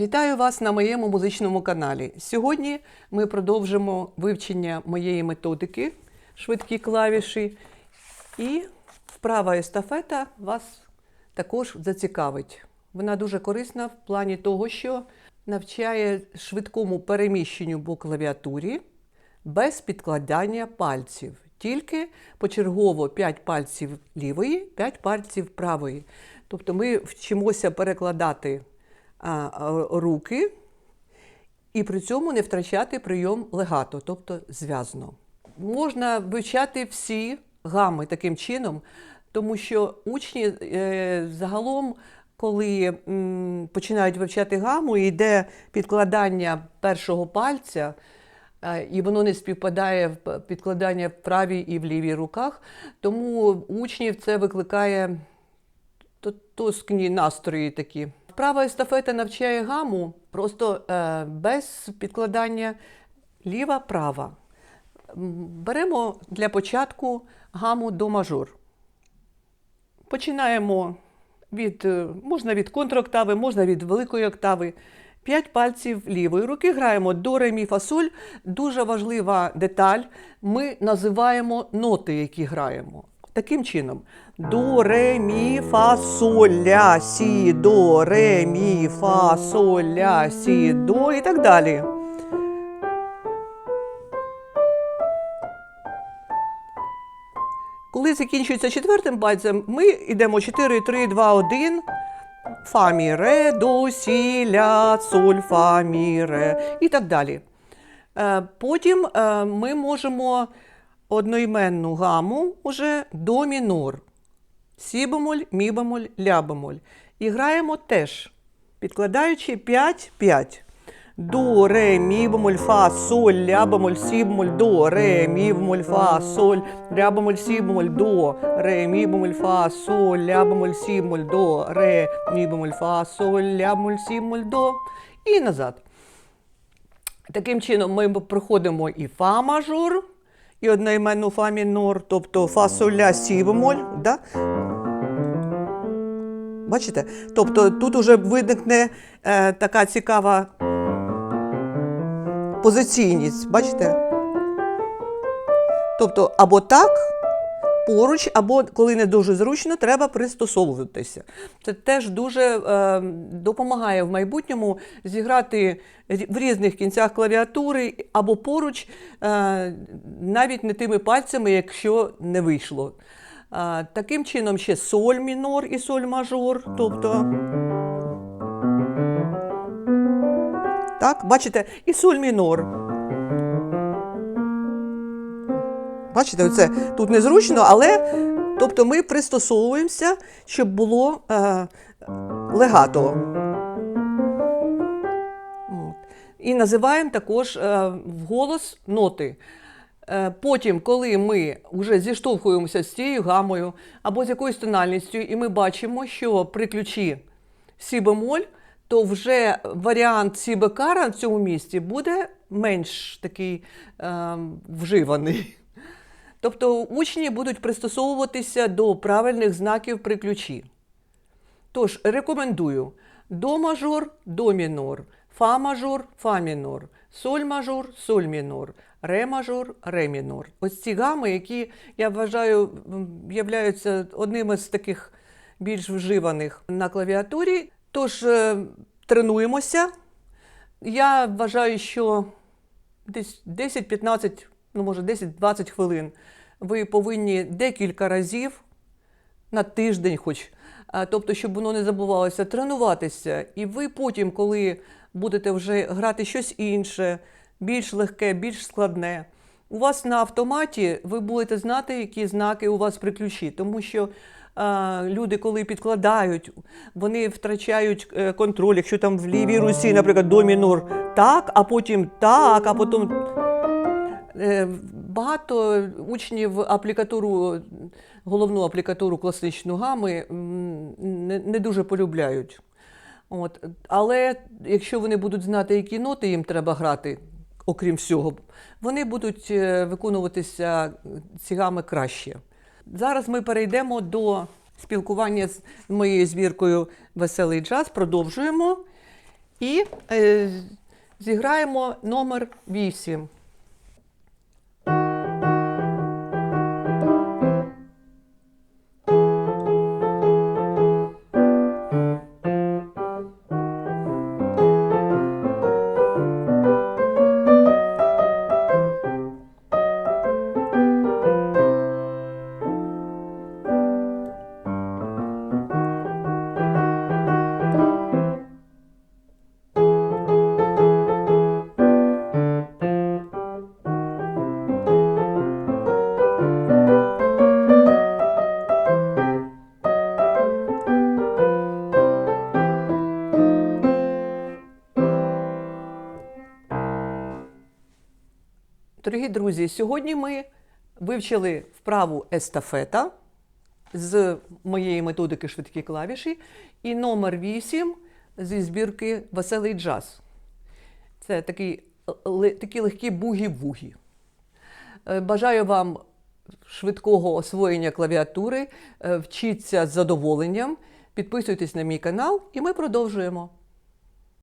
Вітаю вас на моєму музичному каналі. Сьогодні ми продовжимо вивчення моєї методики швидкі клавіші, і вправа естафета вас також зацікавить. Вона дуже корисна в плані того, що навчає швидкому переміщенню по клавіатурі без підкладання пальців. Тільки почергово 5 пальців лівої, 5 пальців правої. Тобто ми вчимося перекладати руки і при цьому не втрачати прийом легато, тобто зв'язно. Можна вивчати всі гами таким чином, тому що учні е, загалом, коли починають вивчати гаму, йде підкладання першого пальця, е, і воно не співпадає в підкладання в правій і в лівій руках, тому учнів це викликає тоскні настрої такі. Вправа естафета навчає гаму просто е, без підкладання ліва-права. Беремо для початку гаму до мажор. Починаємо від, е, можна від контроктави, можна від великої октави. П'ять пальців лівої руки граємо до ре, мі, фа. Дуже важлива деталь. Ми називаємо ноти, які граємо. Таким чином: до, ре, мі, фа, соль, ля, сі, до, ре, мі, фа, соль, ля, сі, до і так далі. Коли закінчується четвертим пальцем, ми йдемо 4, 3, 2, 1. Фа, мі, ре, до, сі, ля, соль, фа, мі, ре і так далі. Е, Потім е, ми можемо одноіменну гаму уже до мінор. Сі бемоль, мі бемоль, ля бемоль. І граємо теж, підкладаючи 5-5. До, ре, мі бемоль, фа, соль, ля бемоль, сі до, ре, мі фа, соль, ля бемоль, до, ре, мі фа, соль, ля бемоль, до, ре, мі фа, соль, ля бемоль, до. І назад. Таким чином ми проходимо і фа мажор, і одноіменну фа мінор, тобто фа соль сі бемоль, да? Бачите? Тобто тут уже виникне е, така цікава позиційність, бачите? Тобто або так, поруч, або коли не дуже зручно, треба пристосовуватися. Це теж дуже е, допомагає в майбутньому зіграти в різних кінцях клавіатури або поруч, е, навіть не тими пальцями, якщо не вийшло. Е, таким чином ще соль мінор і соль мажор. Тобто, так, бачите, і соль мінор. Бачите, оце тут незручно, але тобто ми пристосовуємося, щоб було е, легато. І називаємо також е, вголос ноти. Е, Потім, коли ми вже зіштовхуємося з цією гамою або з якоюсь тональністю, і ми бачимо, що при ключі сі бемоль, то вже варіант сі бекара в цьому місці буде менш такий е, вживаний. Тобто учні будуть пристосовуватися до правильних знаків при ключі. Тож рекомендую до мажор, до мінор, фа мажор, фа мінор, соль мажор, соль мінор, ре мажор, ре мінор. Ось ці гами, які я вважаю являються одними з таких більш вживаних на клавіатурі. Тож е, тренуємося. Я вважаю, що десь 10-15, ну може 10-20 хвилин ви повинні декілька разів на тиждень, хоч, тобто, щоб воно не забувалося, тренуватися. І ви потім, коли будете вже грати щось інше, більш легке, більш складне, у вас на автоматі ви будете знати, які знаки у вас при ключі, тому що. а, Люди, коли підкладають, вони втрачають е, контроль. Якщо там в лівій русі, наприклад, до мінор так, а потім так, а потім Багато учнів аплікатуру, головну аплікатуру класичну гами не, дуже полюбляють. От. Але якщо вони будуть знати, які ноти їм треба грати, окрім всього, вони будуть е, виконуватися ці гами краще. Зараз ми перейдемо до спілкування з моєю збіркою Веселий джаз, продовжуємо. І е, зіграємо номер 8. Дорогі друзі, сьогодні ми вивчили вправу естафета з моєї методики швидкі клавіші і номер 8 зі збірки Веселий джаз. Це ле- такі легкі бугі-вугі. Е, Бажаю вам швидкого освоєння клавіатури. Е, Вчіться з задоволенням. Підписуйтесь на мій канал, і ми продовжуємо.